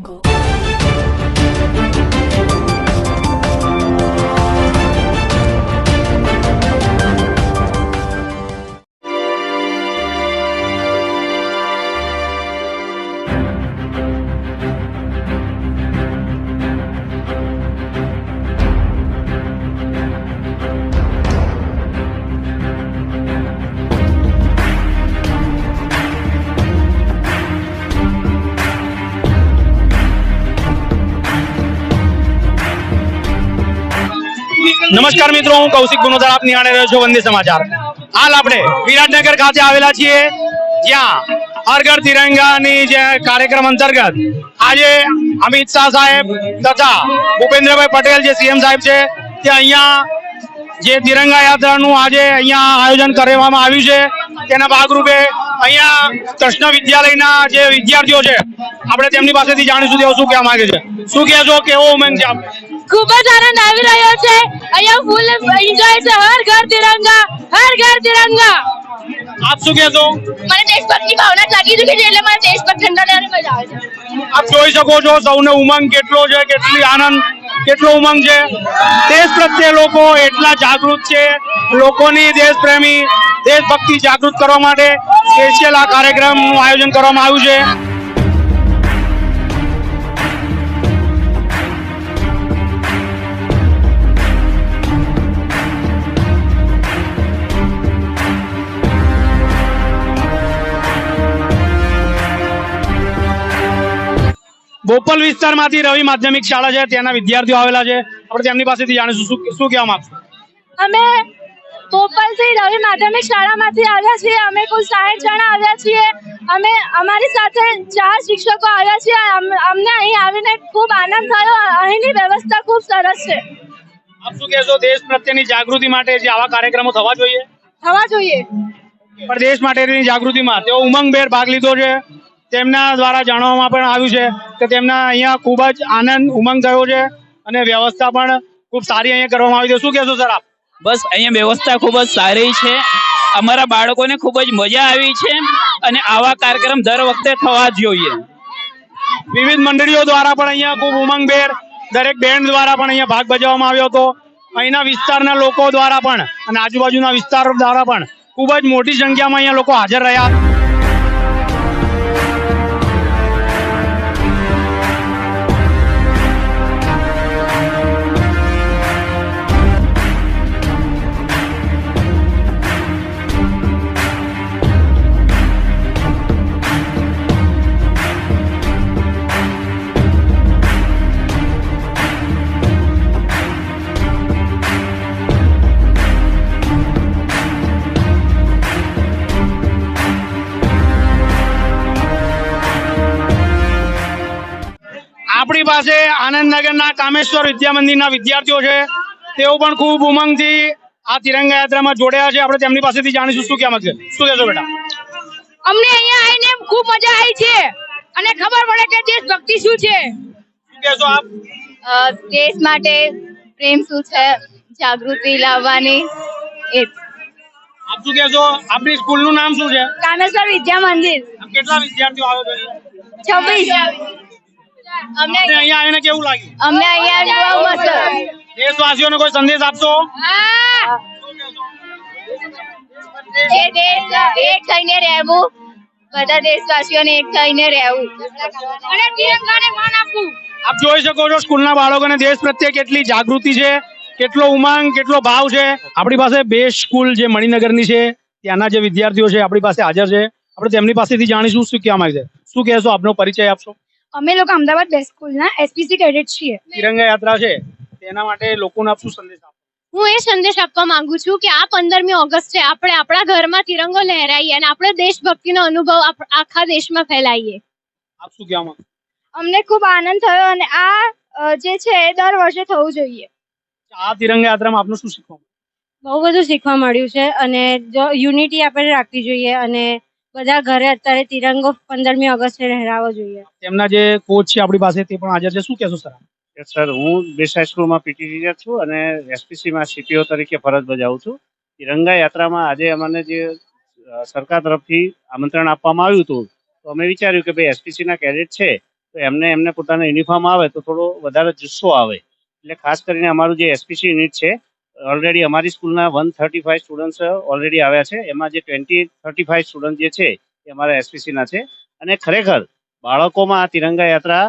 个。નમસ્કાર મિત્રો, હું કૌશિક ગુનોદર આપ નિહાળી રહ્યો છો, વંદે સમાચાર. હાલ આપણે વિરાટનગર ખાતે આવેલા છીએ, જ્યાં હર ઘર તિરંગાની જે કાર્યક્રમ અંતર્ગત આજે અમિત શાહ સાહેબ તથા ભૂપેન્દ્રભાઈ પટેલ જે સીએમ સાહેબ છે, તે અહીંયા જે તિરંગા યાત્રાનું આજે અહીંયા આયોજન કરવામાં આવ્યું છે. તેના ભાગરૂપે અહીંયા કૃષ્ણ વિદ્યાલયના જે વિદ્યાર્થીઓ છે આપણે તેમની પાસેથી જાણીશું તેઓ શું કહેવા માંગે છે. શું કહેશો કેવો ઉમંગ છે ખૂબ જ આનંદ આવી રહ્યો છે. અહીંયા ફૂલ એન્જોય છે. હર ઘર તિરંગા હર ઘર તિરંગા. આપ શું કહેશો? મને દેશભક્તિની ભાવના લાગી ચૂકી છે એટલે મને દેશભક્ત ઠંડા લેવાની મજા આવે છે. આપ જોઈ શકો છો સૌને ઉમંગ કેટલો છે કેટલી આનંદ. કેટલો ઉમંગ છે? દેશ પ્રત્યે લોકો એટલા જાગૃત છે, લોકોની દેશપ્રેમી, દેશભક્તિ જાગૃત કરવા માટે સ્પેશિયલ આ કાર્યક્રમનું આયોજન કરવામાં આવ્યું છે. બોપલ વિસ્તારમાંથી રવિ માધ્યમિક શાળા છે ત્યાંના વિદ્યાર્થીઓ આવેલા છે. આપણે તેમની પાસેથી જાણીશું શું શું કહેવા માંગશો? અમે બોપલથી રવિ માધ્યમિક શાળામાંથી આવ્યા છીએ. અમે કુલ સાઠ જણા આવ્યા છીએ. અમે અમારી સાથે ચાર શિક્ષકો આવ્યા છીએ. અમને અહીં આવીને ખૂબ આનંદ થયો. અહીંની વ્યવસ્થા ખૂબ સરસ છે. આપ શું કહેશો દેશ પ્રત્યેની જાગૃતિ માટે જે આવા કાર્યક્રમો થવા જોઈએ? થવા જોઈએ. પણ દેશ માટેની જાગૃતિમાં તેઓ ઉમંગભેર ભાગ લીધો છે. તેમના દ્વારા જાણવામાં પણ આવ્યું છે કે તેમના અહીંયા ખૂબ જ આનંદ ઉમંગ થયો છે અને વ્યવસ્થા પણ ખૂબ સારી અહીંયા કરવામાં આવી છે. શું કહેશો સર આપ? બસ અહીંયા વ્યવસ્થા ખૂબ જ સારી છે. અમારા બાળકોને ખૂબ જ મજા આવી છે અને આવા કાર્યક્રમ દર વખતે થવા જ જોઈએ. વિવિધ મંડળીઓ દ્વારા પણ અહીંયા ખૂબ ઉમંગભેર દરેક બેન્ડ દ્વારા પણ અહીંયા ભાગ ભજવવામાં આવ્યો હતો. અહીંના વિસ્તારના લોકો દ્વારા પણ અને આજુબાજુના વિસ્તાર દ્વારા પણ ખૂબ જ મોટી સંખ્યામાં અહીંયા લોકો હાજર રહ્યા. આપણી પાસે આનંદનગરના કામેશ્વર વિદ્યા મંદિરના વિદ્યાર્થીઓ છે. તેઓ પણ ખૂબ ઉમંગથી આ તિરંગા યાત્રામાં જોડાયા છે. આપણે તેમની પાસેથી જાણીશું. શું કેમ છે શું કહેશો બેટા? અમને અહીંયા આવીને ખૂબ મજા આવી છે. અને ખબર પડે કે દેશભક્તિ શું છે. શું કહેશો આપ? દેશ માટે પ્રેમ શું છે? જાગૃતિ લાવવાની. એ આપ શું કહેશો? આપની સ્કૂલનું નામ શું છે? કામેશ્વર વિદ્યા મંદિર કેટલા વિદ્યાર્થીઓ આવે છે? 26 અમને અહીંયા આવીને કેવું લાગ્યું? અમને અહીંયા બહુ મસ્ત દેશવાસીઓને કોઈ સંદેશ આપશો? એક થઈને રહેવું. બધા દેશવાસીઓને એક થઈને રહેવું. અને તિરંગાને માન આપવું. આપ જોઈ શકો છો સ્કૂલના બાળકોને દેશ પ્રત્યે કેટલી જાગૃતિ છે કેટલો ઉમંગ કેટલો ભાવ છે. આપણી પાસે બેસ્ટ સ્કૂલ જે મણિનગરની છે ત્યાંના જે વિદ્યાર્થીઓ છે આપણી પાસે હાજર છે. આપણે તેમની પાસેથી જાણીશું શું કહેવા માંગે છે? શું કહેશો? આપનો પરિચય આપશો? અમે લોકો અમદાવાદ બેસ્ટ સ્કૂલના એસપીસી કેડેટ છીએ. તિરંગા યાત્રા છે તેના માટે લોકોને શું સંદેશ હું એ સંદેશ આપવા માંગુ છું કે આ પંદરમી ઓગસ્ટ છે આપણે આપણા ઘરમાં તિરંગો લહેરાઈએ અને આપણે દેશભક્તિનો અનુભવ આખા દેશમાં ફેલાઈએ. આપ શું કહેવા અમને ખૂબ આનંદ થયો અને આ જે છે એ દર વર્ષે થવું જોઈએ. આ તિરંગા યાત્રામાં આપનું શું શીખવા બહુ બધું શીખવા મળ્યું છે અને જો યુનિટી આપણે રાખવી જોઈએ અને બધા ઘરે અત્યારે તિરંગો પંદરમી ઓગસ્ટે લહેરાવો જોઈએ. તેમના જે કોચ છે આપણી પાસે તે પણ હાજર છે. શું કહેશો સર? સર હું બેસ હાઈસ્કૂલમાં પીટી ટીચર છું અને એસપીસીમાં સીપીઓ તરીકે ફરજ બજાવું છું. તિરંગા યાત્રામાં આજે અમને જે સરકાર તરફથી આમંત્રણ આપવામાં આવ્યું હતું તો અમે વિચાર્યું કે ભાઈ એસપીસીના કેડેટ છે તો એમને એમને પોતાનો યુનિફોર્મ આવે તો થોડો વધારે જુસ્સો આવે. એટલે ખાસ કરીને અમારું જે એસપીસી યુનિટ છે ઓલરેડી અમારી સ્કૂલના one thirty five students already આવ્યા છે. એમાં જે ટ્વેન્ટી થર્ટી ફાઈવ સ્ટુડન્ટ જે છે, એ અમારા એસપીસીના છે. અને ખરેખર બાળકોમાં આ તિરંગા યાત્રા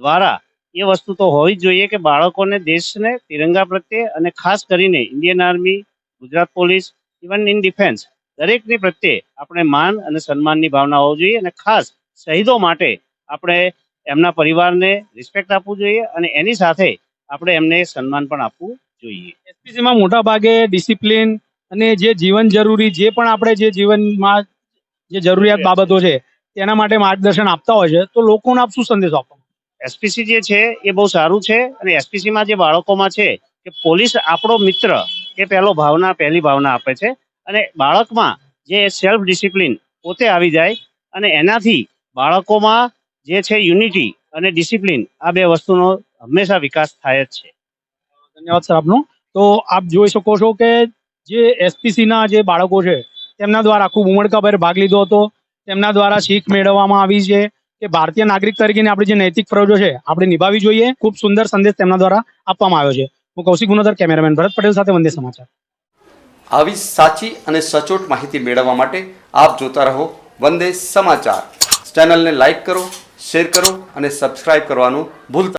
દ્વારા એ વસ્તુ તો હોવી જ જોઈએ કે બાળકોને દેશને તિરંગા પ્રત્યે અને ખાસ કરીને Indian army Gujarat police even in defence દરેકની પ્રત્યે આપણે માન અને સન્માનની ભાવના હોવી જોઈએ અને ખાસ શહીદો માટે આપણે એમના પરિવારને રિસ્પેક્ટ આપવું જોઈએ અને એની સાથે આપણે એમને સન્માન પણ આપવું જોઈએ. એસપીસીમાં મોટા ભાગે ડિસિપ્લિન અને જે જીવન જરૂરી જે પણ આપણે જે જીવનમાં જે જરૂરિયાત બાબતો છે તેના માટે માર્ગદર્શન આપતા હોય છે તો લોકોને આપ શું સંદેશો આપો? એસપીસી જે છે એ બહુ સારું છે અને એસપીસીમાં જે બાળકોમાં છે કે પોલીસ આપણો મિત્ર એ પહેલો ભાવના પહેલી ભાવના આપે છે અને બાળકમાં જે સેલ્ફ ડિસિપ્લિન પોતે આવી જાય અને એનાથી બાળકોમાં જે છે યુનિટી અને ડિસિપ્લિન આ બે વસ્તુનો હંમેશા વિકાસ થાય જ છે. ધન્યવાદ સર આપનો. તો આપ જોઈ શકો છો કે જે એસપીસીના જે બાળકો છે, તેમના દ્વારા ખૂબ ઉમળકાભેર ભાગ લીધો હતો. તેમના દ્વારા શીખ મેળવવામાં આવી છે કે ભારતીય નાગરિક તરીકેની આપણી જે નૈતિક ફરજો છે, આપણે નિભાવી જોઈએ. ખૂબ સુંદર સંદેશ તેમના દ્વારા આપવામાં આવ્યો છે. હું કૌશિક ગુનોદર કેમેરામેન ભરત પટેલ સાથે વંદે સમાચાર. આવી સાચી અને સચોટ માહિતી મેળવવા માટે આપ જોતા રહો વંદે સમાચાર. ચેનલને લાઇક કરો, શેર કરો અને સબસ્ક્રાઇબ કરવાનું ભૂલતા